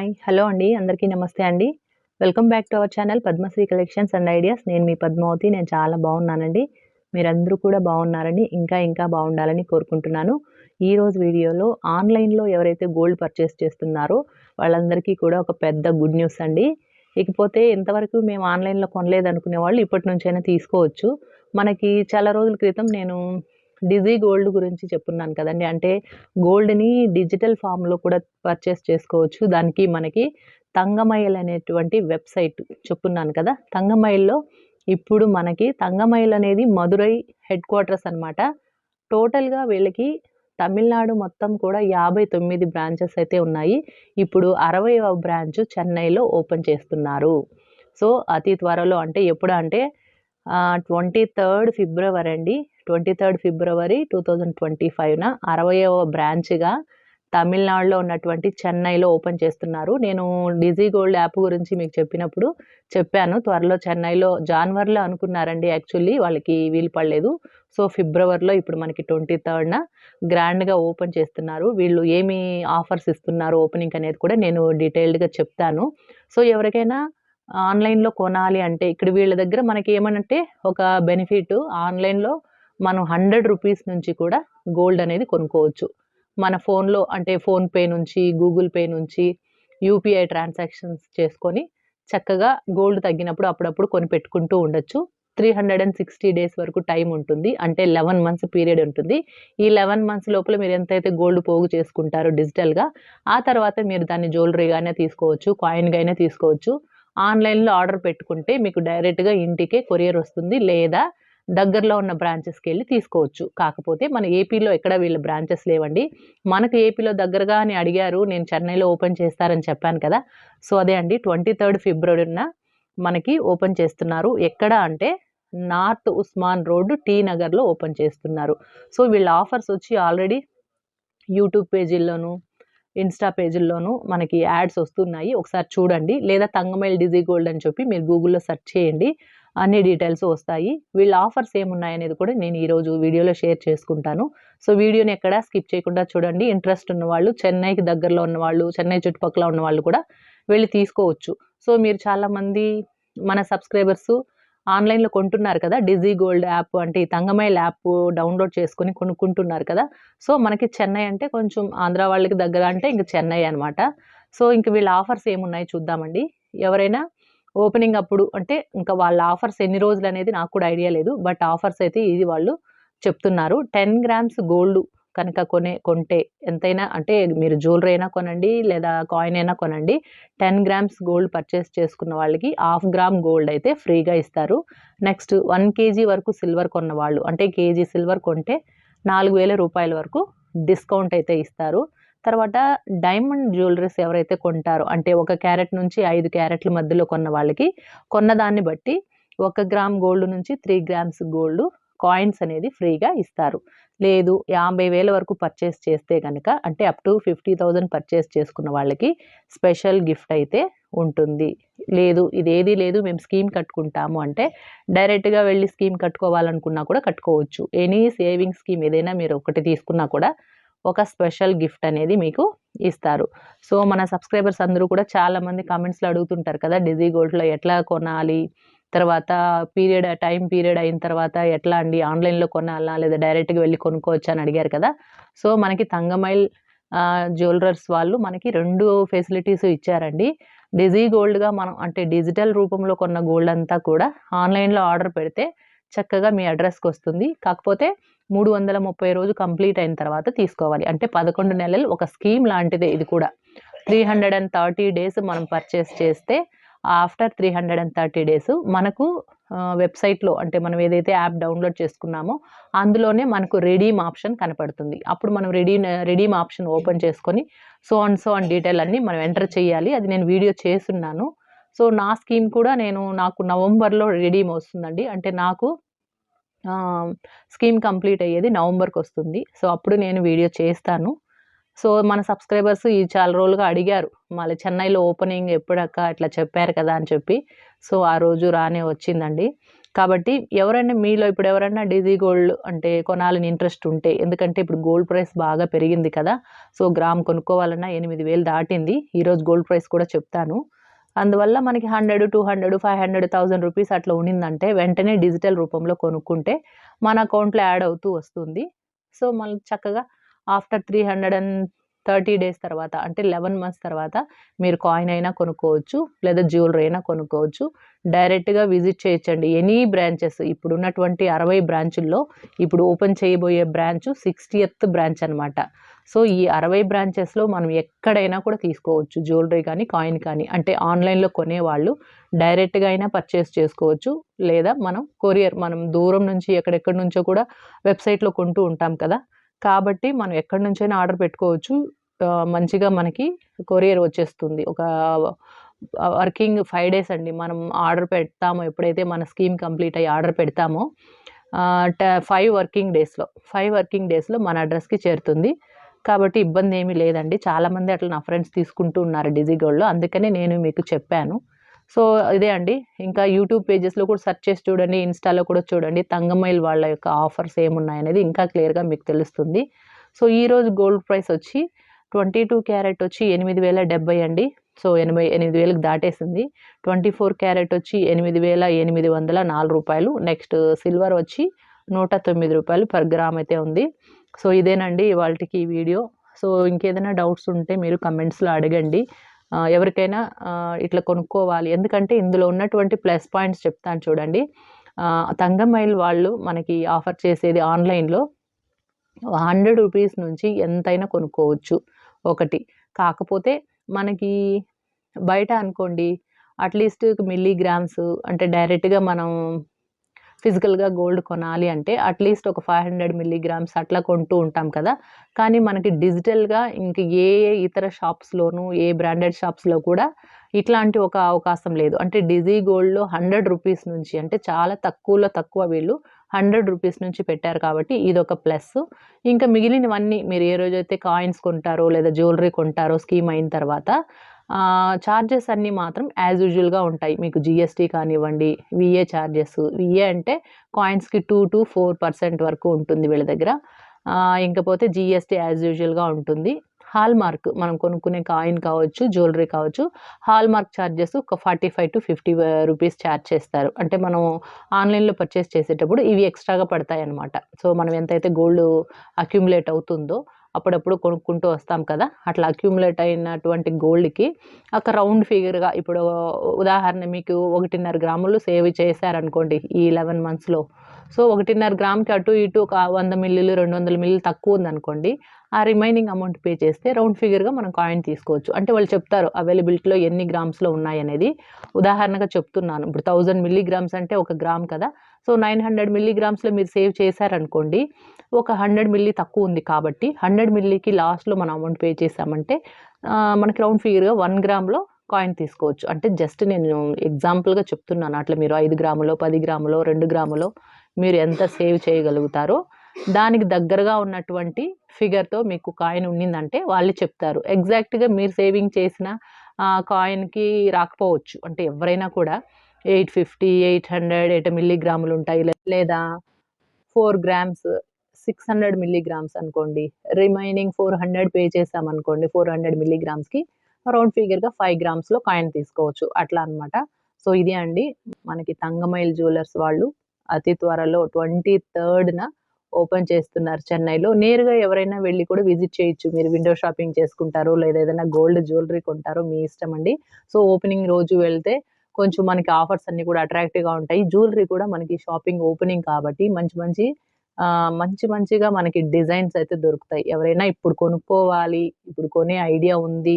Hi hello అండి అందరికీ నమస్తే అండి. Welcome back to our channel Padmashri collections and ideas. నేను మీ పద్మావతి నేను చాలా బాగున్నానండి. మీరందరూ కూడా బాగున్నారని ఇంకా ఇంకా బాగుండాలని కోరుకుంటున్నాను. ఈరోజు వీడియోలో ఆన్లైన్లో ఎవరైతే గోల్డ్ పర్చేస్ చేస్తున్నారో వాళ్ళందరికీ కూడా ఒక పెద్ద గుడ్ న్యూస్ అండి. ఇకపోతే ఇంతవరకు మేము ఆన్లైన్లో కొనలేదు అనుకునే వాళ్ళు ఇప్పటి నుంచైనా తీసుకోవచ్చు. మనకి చాలా రోజుల క్రితం నేను డిజీ గోల్డ్ గురించి చెప్పున్నాను కదండి. అంటే గోల్డ్ని డిజిటల్ ఫామ్లో కూడా పర్చేస్ చేసుకోవచ్చు. దానికి మనకి తంగమయిల్ అనేటువంటి వెబ్సైట్ చెప్పున్నాను కదా. తంగమయిల్లో ఇప్పుడు మనకి తంగమయిల్ అనేది మదురై హెడ్ క్వార్టర్స్ అనమాట టోటల్గా వీళ్ళకి తమిళనాడు మొత్తం కూడా యాభై తొమ్మిది బ్రాంచెస్ అయితే ఉన్నాయి. ఇప్పుడు అరవైవ బ్రాంచ్ చెన్నైలో ఓపెన్ చేస్తున్నారు. సో అతి త్వరలో అంటే ఎప్పుడు అంటే ట్వంటీ థర్డ్ ఫిబ్రవరి అండి. ట్వంటీ థర్డ్ ఫిబ్రవరి టూ థౌజండ్ ట్వంటీ ఫైవ్న అరవయవ బ్రాంచ్గా తమిళనాడులో ఉన్నటువంటి చెన్నైలో ఓపెన్ చేస్తున్నారు. నేను డిజీ గోల్డ్ యాప్ గురించి మీకు చెప్పినప్పుడు చెప్పాను. త్వరలో చెన్నైలో జాన్వరిలో అనుకున్నారండి. యాక్చువల్లీ వాళ్ళకి వీలు పడలేదు. సో ఫిబ్రవరిలో ఇప్పుడు మనకి ట్వంటీ థర్డ్న గ్రాండ్గా ఓపెన్ చేస్తున్నారు. వీళ్ళు ఏమి ఆఫర్స్ ఇస్తున్నారు ఓపెనింగ్ అనేది కూడా నేను డీటెయిల్డ్గా చెప్తాను. సో ఎవరికైనా ఆన్లైన్లో కొనాలి అంటే ఇక్కడ వీళ్ళ దగ్గర మనకి ఏమనంటే ఒక బెనిఫిట్ ఆన్లైన్లో మనం హండ్రెడ్ రూపీస్ నుంచి కూడా గోల్డ్ అనేది కొనుక్కోవచ్చు. మన ఫోన్లో అంటే ఫోన్పే నుంచి గూగుల్ పే నుంచి యూపీఐ ట్రాన్సాక్షన్స్ చేసుకొని చక్కగా గోల్డ్ తగ్గినప్పుడు అప్పుడప్పుడు కొని పెట్టుకుంటూ ఉండొచ్చు. Three hundred and sixty days వరకు టైం ఉంటుంది. అంటే లెవెన్ మంత్స్ పీరియడ్ ఉంటుంది. ఈ లెవెన్ మంత్స్ లోపల మీరు ఎంతైతే గోల్డ్ పోగు చేసుకుంటారో డిజిటల్గా ఆ తర్వాత మీరు దాన్ని జ్యువెలరీగానే తీసుకోవచ్చు కాయిన్గా అయినా తీసుకోవచ్చు. ఆన్లైన్లో ఆర్డర్ పెట్టుకుంటే మీకు డైరెక్ట్గా ఇంటికే కొరియర్ వస్తుంది. లేదా దగ్గరలో ఉన్న బ్రాంచెస్కి వెళ్ళి తీసుకోవచ్చు. కాకపోతే మన ఏపీలో ఎక్కడ వీళ్ళ బ్రాంచెస్ లేవండి. మనకు ఏపీలో దగ్గరగా అని అడిగారు నేను చెన్నైలో ఓపెన్ చేస్తారని చెప్పాను కదా! సో అదే అండి. ట్వంటీ థర్డ్ ఫిబ్రవరిన మనకి ఓపెన్ చేస్తున్నారు. ఎక్కడ అంటే నార్త్ ఉస్మాన్ రోడ్ టీ నగర్లో ఓపెన్ చేస్తున్నారు. సో వీళ్ళ ఆఫర్స్ వచ్చి ఆల్రెడీ యూట్యూబ్ పేజీల్లోనూ ఇన్స్టా పేజీల్లోనూ మనకి యాడ్స్ వస్తున్నాయి. ఒకసారి చూడండి. లేదా తంగమైల్ డిజీ గోల్డ్ అని చెప్పి మీరు గూగుల్లో సెర్చ్ చేయండి. అన్ని డీటెయిల్స్ వస్తాయి. వీళ్ళ ఆఫర్స్ ఏమున్నాయి అనేది కూడా నేను ఈరోజు వీడియోలో షేర్ చేసుకుంటాను. సో వీడియోని ఎక్కడ స్కిప్ చేయకుండా చూడండి. ఇంట్రెస్ట్ ఉన్న వాళ్ళు చెన్నైకి దగ్గరలో ఉన్న వాళ్ళు చెన్నై చుట్టుపక్కల ఉన్న వాళ్ళు కూడా వెళ్ళి తీసుకోవచ్చు. సో మీరు చాలామంది మన సబ్స్క్రైబర్స్ ఆన్లైన్లో కొంటున్నారు కదా? డిజీ గోల్డ్ యాప్ అంటే ఈ తంగమైల్ యాప్ డౌన్లోడ్ చేసుకొని కొనుక్కుంటున్నారు కదా? సో మనకి చెన్నై అంటే కొంచెం ఆంధ్ర వాళ్ళకి దగ్గర అంటే ఇంక చెన్నై అనమాట సో ఇంక వీళ్ళ ఆఫర్స్ ఏమున్నాయి చూద్దామండి. ఎవరైనా ఓపెనింగ్ అప్పుడు అంటే ఇంకా వాళ్ళ ఆఫర్స్ ఎన్ని రోజులు అనేది నాకు కూడా ఐడియా లేదు. బట్ ఆఫర్స్ అయితే ఇది వాళ్ళు చెప్తున్నారు. టెన్ గ్రామ్స్ గోల్డ్ కనుక కొనే కొంటే ఎంతైనా అంటే మీరు జ్యువెలరీ అయినా కొనండి లేదా కాయిన్ అయినా కొనండి. టెన్ గ్రామ్స్ గోల్డ్ పర్చేస్ చేసుకున్న వాళ్ళకి హాఫ్ గ్రామ్ గోల్డ్ అయితే ఫ్రీగా ఇస్తారు. నెక్స్ట్ వన్ కేజీ వరకు సిల్వర్ కొన్న వాళ్ళు అంటే కేజీ సిల్వర్ కొంటే నాలుగు వేల రూపాయల వరకు డిస్కౌంట్ అయితే ఇస్తారు. తర్వాత డైమండ్ జ్యువెలరీస్ ఎవరైతే కొంటారో అంటే ఒక క్యారెట్ నుంచి ఐదు క్యారెట్ల మధ్యలో కొన్న వాళ్ళకి కొన్నదాన్ని బట్టి ఒక గ్రామ్ గోల్డ్ నుంచి త్రీ గ్రామ్స్ గోల్డ్ కాయిన్స్ అనేది ఫ్రీగా ఇస్తారు. లేదు యాభై వేల వరకు పర్చేస్ చేస్తే కనుక అంటే up to fifty thousand purchase చేసుకున్న వాళ్ళకి స్పెషల్ గిఫ్ట్ అయితే ఉంటుంది. లేదు ఇదేది లేదు మేము స్కీమ్ కట్టుకుంటాము అంటే డైరెక్ట్గా వెళ్ళి స్కీమ్ కట్టుకోవాలనుకున్నా కూడా కట్టుకోవచ్చు. ఎనీ సేవింగ్ స్కీమ్ ఏదైనా మీరు ఒకటి తీసుకున్నా కూడా ఒక స్పెషల్ గిఫ్ట్ అనేది మీకు ఇస్తారు. సో మన సబ్స్క్రైబర్స్ అందరూ కూడా చాలామంది కామెంట్స్లో అడుగుతుంటారు కదా డిజీ గోల్డ్లో ఎట్లా కొనాలి తర్వాత పీరియడ్ టైం పీరియడ్ అయిన తర్వాత ఎట్లా అండి ఆన్లైన్లో కొనాలా లేదా డైరెక్ట్గా వెళ్ళి కొనుక్కోవచ్చా అని అడిగారు కదా. సో మనకి తంగమైల్ జ్యువెలర్స్ వాళ్ళు మనకి రెండు ఫెసిలిటీస్ ఇచ్చారండి. డిజీ గోల్డ్గా మనం అంటే డిజిటల్ రూపంలో కొన్న గోల్డ్ అంతా కూడా ఆన్లైన్లో ఆర్డర్ పెడితే చక్కగా మీ అడ్రస్కి వస్తుంది. కాకపోతే మూడు వందల ముప్పై రోజు కంప్లీట్ అయిన తర్వాత తీసుకోవాలి. అంటే పదకొండు నెలలు ఒక స్కీమ్ లాంటిదే ఇది కూడా. Three hundred and thirty days మనం పర్చేస్ చేస్తే after three hundred and thirty days మనకు వెబ్సైట్లో అంటే మనం ఏదైతే యాప్ డౌన్లోడ్ చేసుకున్నామో అందులోనే మనకు రెడీమ్ ఆప్షన్ కనపడుతుంది. అప్పుడు మనం రెడీ రెడీమ్ ఆప్షన్ ఓపెన్ చేసుకొని so and so and detail అన్నీ మనం ఎంటర్ చేయాలి. అది నేను వీడియో చేస్తున్నాను. సో నా స్కీమ్ కూడా నేను నాకు నవంబర్లో రెడీమ్ వస్తుందండి. అంటే నాకు స్కీమ్ కంప్లీట్ అయ్యేది నవంబర్కి వస్తుంది. సో అప్పుడు నేను వీడియో చేస్తాను. సో మన సబ్స్క్రైబర్స్ ఈ చాలా రోజులుగా అడిగారు. మళ్ళీ చెన్నైలో ఓపెనింగ్ ఎప్పుడక్క ఇట్లా చెప్పారు కదా అని చెప్పి. సో ఆ రోజు రానే వచ్చిందండి. కాబట్టి ఎవరైనా మీలో ఇప్పుడు ఎవరైనా డిజీ గోల్డ్ అంటే కొనాలని ఇంట్రెస్ట్ ఉంటే ఎందుకంటే ఇప్పుడు గోల్డ్ ప్రైస్ బాగా పెరిగింది కదా. సో గ్రామ్ కొనుక్కోవాలన్నా ఎనిమిది వేలు దాటింది. ఈరోజు గోల్డ్ ప్రైస్ కూడా చెప్తాను. అందువల్ల మనకి hundred two hundred five hundred thousand rupees అట్లా ఉండిందంటే వెంటనే డిజిటల్ రూపంలో కొనుక్కుంటే మన అకౌంట్లో యాడ్ అవుతూ వస్తుంది. సో మళ్ళీ చక్కగా after three hundred and thirty days తర్వాత అంటే లెవెన్ మంత్స్ తర్వాత మీరు కాయిన్ అయినా కొనుక్కోవచ్చు లేదా జ్యువెలరీ అయినా కొనుక్కోవచ్చు. డైరెక్ట్గా విజిట్ చేయొచ్చండి. ఎనీ బ్రాంచెస్ ఇప్పుడు ఉన్నటువంటి అరవై బ్రాంచుల్లో ఇప్పుడు ఓపెన్ చేయబోయే బ్రాంచ్ సిక్స్టీయత్ బ్రాంచ్ అనమాట సో ఈ అరవై బ్రాంచెస్లో మనం ఎక్కడైనా కూడా తీసుకోవచ్చు. జ్యువెలరీ కానీ కాయిన్ కానీ. అంటే ఆన్లైన్లో కొనేవాళ్ళు డైరెక్ట్గా అయినా పర్చేస్ చేసుకోవచ్చు. లేదా మనం కొరియర్ మనం దూరం నుంచి ఎక్కడెక్కడి నుంచో కూడా వెబ్సైట్లో కొంటూ ఉంటాం కదా. కాబట్టి మనం ఎక్కడి నుంచైనా ఆర్డర్ పెట్టుకోవచ్చు. మంచిగా మనకి కొరియర్ వచ్చేస్తుంది. ఒక వర్కింగ్ ఫైవ్ డేస్ అండి. మనం ఆర్డర్ పెడతామో ఎప్పుడైతే మన స్కీమ్ కంప్లీట్ అయ్యి ఆర్డర్ పెడతామో ఫైవ్ వర్కింగ్ డేస్లో ఫైవ్ వర్కింగ్ డేస్లో మన అడ్రస్కి చేరుతుంది. కాబట్టి ఇబ్బంది ఏమీ లేదండి. చాలామంది అట్లా నా ఫ్రెండ్స్ తీసుకుంటూ ఉన్నారు డిజీ గోల్డ్లో అందుకనే నేను మీకు చెప్పాను. సో ఇదే అండి. ఇంకా యూట్యూబ్ పేజెస్లో కూడా సెర్చ్ చేసి చూడండి. ఇన్స్టాలో కూడా చూడండి. తంగమైల్ వాళ్ళ యొక్క ఆఫర్స్ ఏమున్నాయనేది ఇంకా క్లియర్గా మీకు తెలుస్తుంది. సో ఈరోజు గోల్డ్ ప్రైస్ వచ్చి ట్వంటీ టూ క్యారెట్ వచ్చి ఎనిమిది వేల డెబ్బై అండి. సో ఎనభై ఎనిమిది వేలకు దాటేసింది. ట్వంటీ ఫోర్ క్యారెట్ వచ్చి ఎనిమిది వేల ఎనిమిది వందల నాలుగు రూపాయలు. నెక్స్ట్ సిల్వర్ వచ్చి నూట తొమ్మిది రూపాయలు పర్ గ్రామ్ అయితే ఉంది. సో ఇదేనండి ఇవాళకి ఈ వీడియో. సో ఇంకేదైనా డౌట్స్ ఉంటే మీరు కమెంట్స్లో అడగండి. ఎవరికైనా ఇట్లా కొనుక్కోవాలి. ఎందుకంటే ఇందులో ఉన్నటువంటి ప్లస్ పాయింట్స్ చెప్తాను చూడండి. తంగమైల్ వాళ్ళు మనకి ఆఫర్ చేసేది ఆన్లైన్లో హండ్రెడ్ రూపీస్ నుంచి ఎంతైనా కొనుక్కోవచ్చు ఒకటి. కాకపోతే మనకి బయట అనుకోండి అట్లీస్ట్ మిల్లీగ్రామ్స్ అంటే డైరెక్ట్గా మనం ఫిజికల్గా గోల్డ్ కొనాలి అంటే అట్లీస్ట్ ఒక ఫైవ్ హండ్రెడ్ మిల్లీగ్రామ్స్ అట్లా కొంటూ ఉంటాం కదా. కానీ మనకి డిజిటల్గా ఇంక ఏ ఏ ఇతర షాప్స్లోనూ ఏ బ్రాండెడ్ షాప్స్లో కూడా ఇట్లాంటి ఒక అవకాశం లేదు. అంటే డిజీ గోల్డ్లో హండ్రెడ్ రూపీస్ నుంచి అంటే చాలా తక్కువలో తక్కువ వీళ్ళు హండ్రెడ్ రూపీస్ నుంచి పెట్టారు కాబట్టి ఇది ఒక ప్లస్. ఇంకా మిగిలినవన్నీ మీరు ఏ రోజైతే కాయిన్స్ కొంటారో లేదా జ్యువెలరీ కొంటారో స్కీమ్ అయిన తర్వాత ఛార్జెస్ అన్నీ మాత్రం యాజ్ యూజువల్గా ఉంటాయి. మీకు జిఎస్టీ కానివ్వండి విఏ చార్జెస్ విఏ అంటే కాయిన్స్కి టూ టు ఫోర్ పర్సెంట్ వరకు ఉంటుంది వీళ్ళ దగ్గర. ఇంకపోతే జిఎస్టీ యాజ్ యూజువల్గా ఉంటుంది. హాల్ మార్క్ మనం కొనుక్కునే కాయిన్ కావచ్చు జ్యువెలరీ కావచ్చు హాల్ మార్క్ ఛార్జెస్ ఒక forty five to fifty rupees charge చేస్తారు. అంటే మనం ఆన్లైన్లో పర్చేస్ చేసేటప్పుడు ఇవి ఎక్స్ట్రాగా పడతాయి అనమాట సో మనం ఎంతైతే గోల్డ్ అక్యుములేట్ అవుతుందో అప్పుడప్పుడు కొనుక్కుంటూ వస్తాం కదా. అట్లా అక్యూములేట్ అయినటువంటి గోల్డ్కి ఒక రౌండ్ ఫిగర్గా ఇప్పుడు ఉదాహరణ మీకు ఒకటిన్నర గ్రాములు సేవ్ చేశారనుకోండి ఈ లెవెన్ మంత్స్లో సో ఒకటిన్నర గ్రామ్కి అటు ఇటు ఒక వంద మిల్లీలు రెండు వందల మిల్లీలు తక్కువ ఉందనుకోండి. ఆ రిమైనింగ్ అమౌంట్ పే చేస్తే రౌండ్ ఫిగర్గా మనం కాయిన్ తీసుకోవచ్చు. అంటే వాళ్ళు చెప్తారు అవైలబిలిటీలో ఎన్ని గ్రామ్స్లో ఉన్నాయి అనేది. ఉదాహరణగా చెప్తున్నాను. ఇప్పుడు థౌజండ్ మిల్లీగ్రామ్స్ అంటే ఒక గ్రామ్ కదా. సో నైన్ హండ్రెడ్ మిల్లీగ్రామ్స్లో మీరు సేవ్ చేశారనుకోండి ఒక హండ్రెడ్ మిల్లీ తక్కువ ఉంది కాబట్టి హండ్రెడ్ మిల్లీకి లాస్ట్లో మనం అమౌంట్ పే చేసామంటే మనకి రౌండ్ ఫిగర్గా వన్ గ్రామ్లో కాయిన్ తీసుకోవచ్చు. అంటే జస్ట్ నేను ఎగ్జాంపుల్గా చెప్తున్నాను. అట్లా మీరు ఐదు గ్రాములో పది గ్రాములో రెండు గ్రాములో మీరు ఎంత సేవ్ చేయగలుగుతారో దానికి దగ్గరగా ఉన్నటువంటి ఫిగర్తో మీకు కాయిన్ ఉండిందంటే వాళ్ళు చెప్తారు. ఎగ్జాక్ట్గా మీరు సేవింగ్ చేసిన కాయిన్కి రాకపోవచ్చు. అంటే ఎవరైనా కూడా eight fifty eight hundred eight మిల్లీగ్రాములు ఉంటాయి. లేదా four grams six hundred milligrams అనుకోండి. రిమైనింగ్ ఫోర్ హండ్రెడ్ పే చేసామనుకోండి ఫోర్ హండ్రెడ్ మిల్లీగ్రామ్స్కి రౌండ్ ఫిగర్గా ఫైవ్ గ్రామ్స్లో కాయిన్ తీసుకోవచ్చు. అట్లా అనమాట సో ఇది అండి. మనకి తంగమైల్ జ్యువెలర్స్ వాళ్ళు అతి త్వరలో ట్వంటీ థర్డ్న ఓపెన్ చేస్తున్నారు చెన్నైలో. నేరుగా ఎవరైనా వెళ్ళి కూడా విజిట్ చేయొచ్చు. మీరు విండో షాపింగ్ చేసుకుంటారు లేదా ఏదైనా గోల్డ్ జ్యువెలరీ కొంటారో మీ ఇష్టం అండి. సో ఓపెనింగ్ రోజు వెళ్తే కొంచెం మనకి ఆఫర్స్ అన్ని కూడా అట్రాక్టివ్గా ఉంటాయి. జ్యువెలరీ కూడా మనకి షాపింగ్ ఓపెనింగ్ కాబట్టి మంచి మంచి మంచి మంచిగా మనకి డిజైన్స్ అయితే దొరుకుతాయి. ఎవరైనా ఇప్పుడు కొనుక్కోవాలి ఇప్పుడు కొనే ఐడియా ఉంది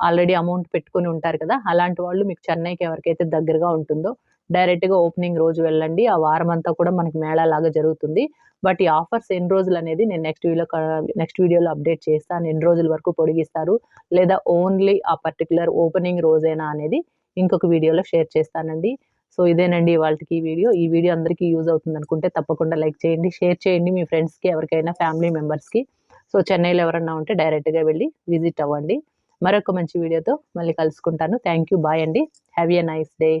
ఆల్రెడీ అమౌంట్ పెట్టుకొని ఉంటారు కదా అలాంటి వాళ్ళు మీకు చెన్నైకి ఎవరికైతే దగ్గరగా ఉంటుందో డైరెక్ట్గా ఓపెనింగ్ రోజు వెళ్ళండి. ఆ వారం అంతా కూడా మనకి మేళాలాగా జరుగుతుంది. బట్ ఈ ఆఫర్స్ ఎన్ని రోజులు అనేది నేను నెక్స్ట్ వీడియో నెక్స్ట్ వీడియోలో అప్డేట్ చేస్తాను. ఎన్ని రోజుల వరకు పొడిగిస్తారు లేదా ఓన్లీ ఆ పర్టికులర్ ఓపెనింగ్ రోజైనా అనేది ఇంకొక వీడియోలో షేర్ చేస్తానండి. సో ఇదేనండి వాళ్ళకి ఈ వీడియో. ఈ వీడియో అందరికీ యూజ్ అవుతుంది అనుకుంటే తప్పకుండా లైక్ చేయండి. షేర్ చేయండి మీ ఫ్రెండ్స్కి ఎవరికైనా ఫ్యామిలీ మెంబర్స్కి. సో చెన్నైలో ఎవరన్నా ఉంటే డైరెక్ట్గా వెళ్ళి విజిట్ అవ్వండి. మరొక మంచి వీడియోతో మళ్ళీ కలుసుకుంటాను. థ్యాంక్ యూ బాయ్ అండి. Have a nice day.